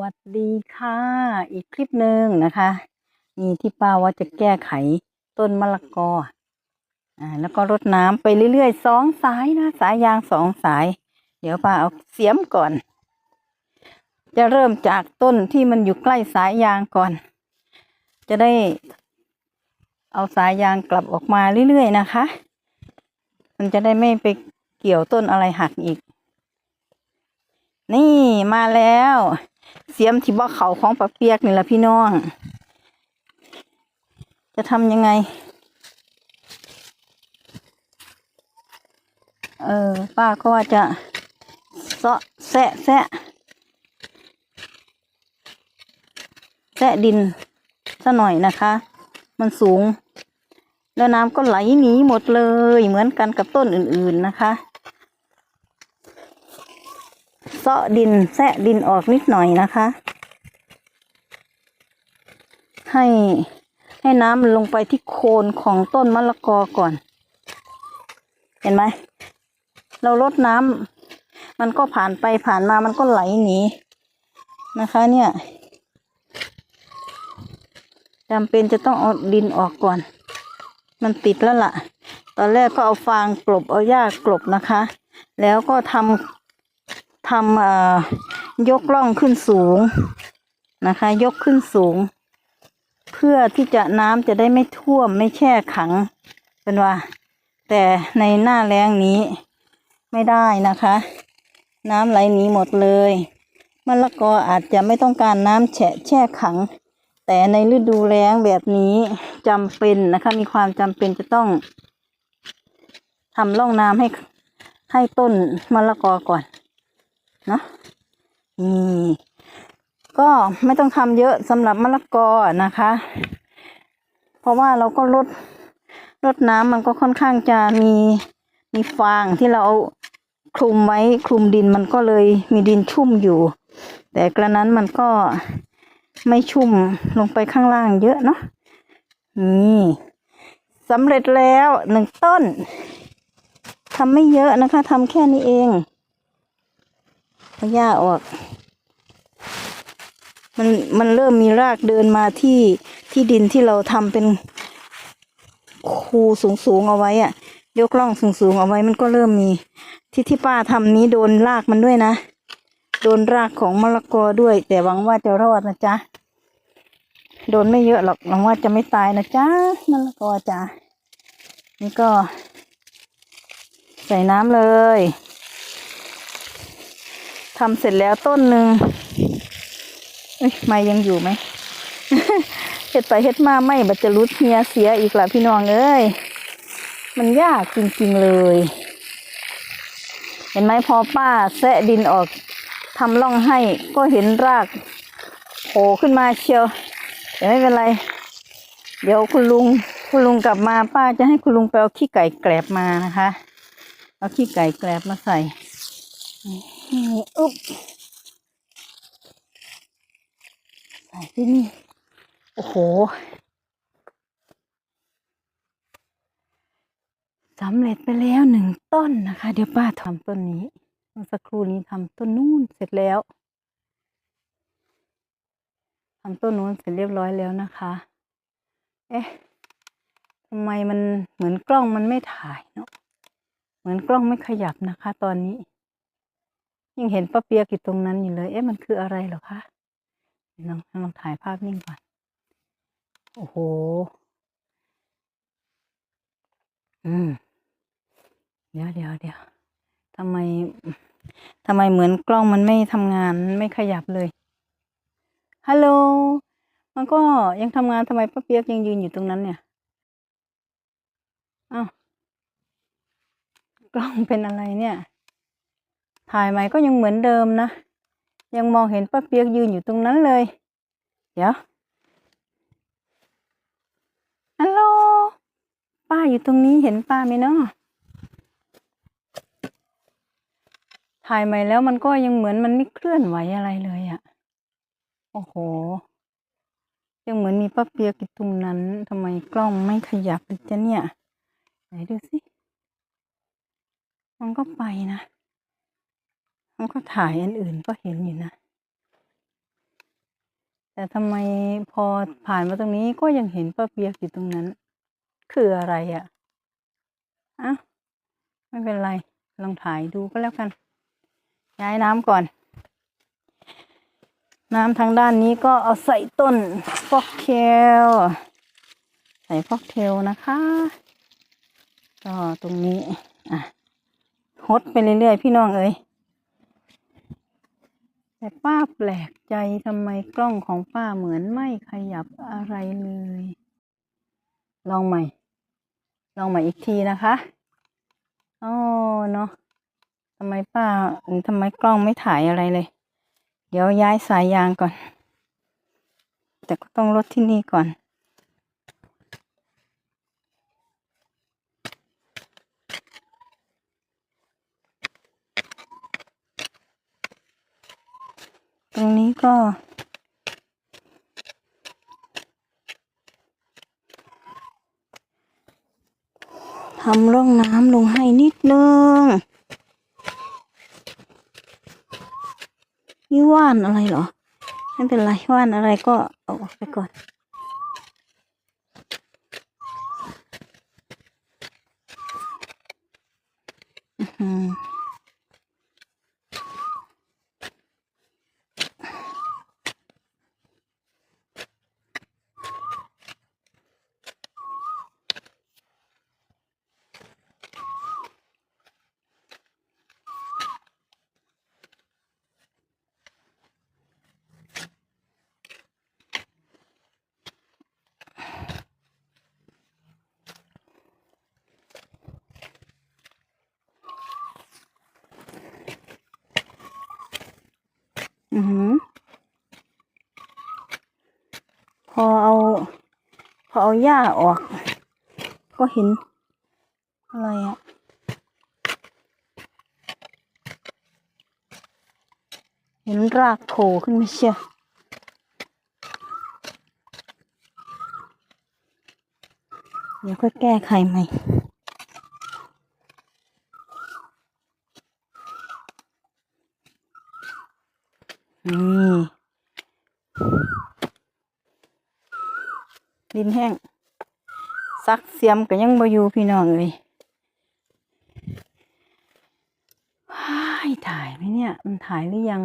วัสดีค่ะ อีกคลิปหนึ่งนะคะ นี่ที่ป้าว่าจะแก้ไขต้นมะละกออ่าแล้วก็รดน้ำไปเรื่อยๆสองสายนะ สายยางสองสาย เดี๋ยวป้าเอาเสียมก่อน จะเริ่มจากต้นที่มันอยู่ใกล้สายยางก่อน จะได้เอาสายยางกลับออกมาเรื่อยๆนะคะ มันจะได้ไม่ไปเกี่ยวต้นอะไรหักอีก นี่มาแล้ว เสียมที่บ่อเขาของปะเปียกนี่แหละพี่น้อง จะทำยังไง เออป้าก็ว่าจะเซาะแซะแซะแซะดินซะหน่อยนะคะ มันสูง แล้วน้ำก็ไหลหนีหมดเลยเหมือนกันกับต้นอื่นๆนะคะ เซาะดินแซะดินออกนิดหน่อยนะคะ ให้ให้น้ำมันลงไปที่โคนของต้นมะละกอก่อน เห็นไหม เราลดน้ำมันก็ผ่านไปผ่านมามันก็ไหลหนีนะคะเนี่ยจำเป็นจะต้องเอาดินออกก่อน มันติดแล้วล่ะ ตอนแรกก็เอาฟางกลบเอาหญ้ากลบนะคะ แล้วก็ทำ ทำเอ่อยกล่องขึ้นสูงนะคะ ยกขึ้นสูง เพื่อที่จะน้ำจะได้ไม่ท่วมไม่แช่ขังเป็นว่า แต่ในหน้าแล้งนี้ไม่ได้นะคะ น้ำไหลหนีหมดเลยมะละกออาจจะไม่ต้องการน้ำแฉะแช่ขัง แต่ในฤดูแล้งแบบนี้จำเป็นนะคะ มีความจำเป็นจะต้องทำร่องน้ำให้ให้ต้นมะละกอก่อน เนาะนี่ก็ไม่ต้องทำเยอะสำหรับมะละกอนะคะ เพราะว่าเราก็ลดลดน้ำมันก็ค่อนข้างจะมีมีฟางที่เราเอาคลุมไว้คลุมดินมันก็เลยมีดินชุ่มอยู่ แต่กระนั้นมันก็ไม่ชุ่มลงไปข้างล่างเยอะเนาะนี่สำเร็จแล้วหนึ่งต้นทำไม่เยอะนะคะทำแค่นี้เอง เอาหญ้าออก มันมันเริ่มมีรากเดินมาที่ที่ดินที่เราทำเป็นคูสูงสูงเอาไว้อะยกล่องสูงสูงเอาไว้มันก็เริ่มมี ที่ที่ป้าทำนี้โดนรากมันด้วยนะ โดนรากของมะละกอด้วย แต่หวังว่าจะรอดนะจ๊ะโดนไม่เยอะหรอกหวังว่าจะไม่ตายนะจ๊ะมะละกอจ้ะนี่ก็ ใส่น้ำเลย ทำเสร็จแล้วต้นหนึ่งเอ้ยไม่ยังอยู่ไหมเฮ็ดไปเฮ็ดมาไม่บัจะรุดเฮียเสียอีกละพี่น้องเอ้ยมันยากจริงๆเลย เห็นไหมพอป้าแซะดินออกทำร่องให้ก็เห็นรากโผล่ขึ้นมาเชียวแต่ไม่เป็นไร เดี๋ยวคุณลุงคุณลุงกลับมาป้าจะให้คุณลุงไปเอาขี้ไก่แกลบมานะคะ เอาขี้ไก่แกลบมาใส่ อุ๊บใส่ที่นี่ โอ้โหสำเร็จไปแล้วหนึ่งต้นนะคะ เดี๋ยวป้าทำต้นนี้เมื่อสักครู่นี้ทำต้นนู้นเสร็จแล้วทำต้นนู้นเสร็จเรียบร้อยแล้วนะคะ เอ๊ะทำไมมันเหมือนกล้องมันไม่ถ่ายเนาะ เหมือนกล้องไม่ขยับนะคะ ตอนนี้ ยังเห็นป้าเปียกอยู่ตรงนั้นอยู่เลย เอ๊ะมันคืออะไรเหรอคะลองลองถ่ายภาพนิ่งก่อน โอ้โห อืม เดี๋ยวเดี๋ยวเดี๋ยวทำไมทำไมเหมือนกล้องมันไม่ทำงานไม่ขยับเลย ฮัลโหล มันก็ยังทำงานทำไมป้าเปียกยังยืนอยู่ตรงนั้นเนี่ย อ้าว กล้องเป็นอะไรเนี่ย ถ่ายใหม่ก็ยังเหมือนเดิมนะ ยังมองเห็นป้าเปียกยืนอยู่ตรงนั้นเลย เดี๋ยวฮัลโหลป้าอยู่ตรงนี้เห็นป้าไหมเนาะถ่ายใหม่แล้วมันก็ยังเหมือนมันไม่เคลื่อนไหวอะไรเลยอะ่ะ โอ้โห ยังเหมือนมีป้าเปียกอยู่ตรงนั้นทำไมกล้องไม่ขยับเลยจ้ะเนี่ย ไหนดูสิ มันก็ไปนะ มันก็ถ่ายอันอื่นก็เห็นอยู่นะ แต่ทำไมพอผ่านมาตรงนี้ก็ยังเห็นป้าเปียกอยู่ตรงนั้น คืออะไรอะ่ะอะไม่เป็นไร ลองถ่ายดูก็แล้วกัน ย้ายน้ำก่อน น้ำทางด้านนี้ก็เอาใส่ต้นฟอกเทลใส่ฟอกเทลนะคะก็ตรงนี้ อะฮดไปเรื่อยๆ พี่น้องเอ้ย แต่ป้าแปลกใจทำไมกล้องของป้าเหมือนไม่ขยับอะไรเลย ลองใหม่ ลองใหม่อีกทีนะคะอ๋อเนาะทำไมป้าทำไมกล้องไม่ถ่ายอะไรเลย เดี๋ยวย้ายสายยางก่อน แต่ก็ต้องลดที่นี่ก่อน ตรงนี้ ก็ ทำร่องน้ำลงให้นิดนึง นี่ว่านอะไรเหรอ ไม่เป็นไรว่านอะไรก็เอาออกไปก่อนอื้อ อือหือ พอเอา พอเอาหญ้าออก ก็เห็น อะไรอะเห็นรากโผล่ขึ้นมาเชียวเดี๋ยวก็แก้ไขใหม่ นี่ดินแห้งซักเสียมก็ยังบ่อยู่พี่น้องเลยว้ายถ่ายไหมเนี่ย มันถ่ายหรือยัง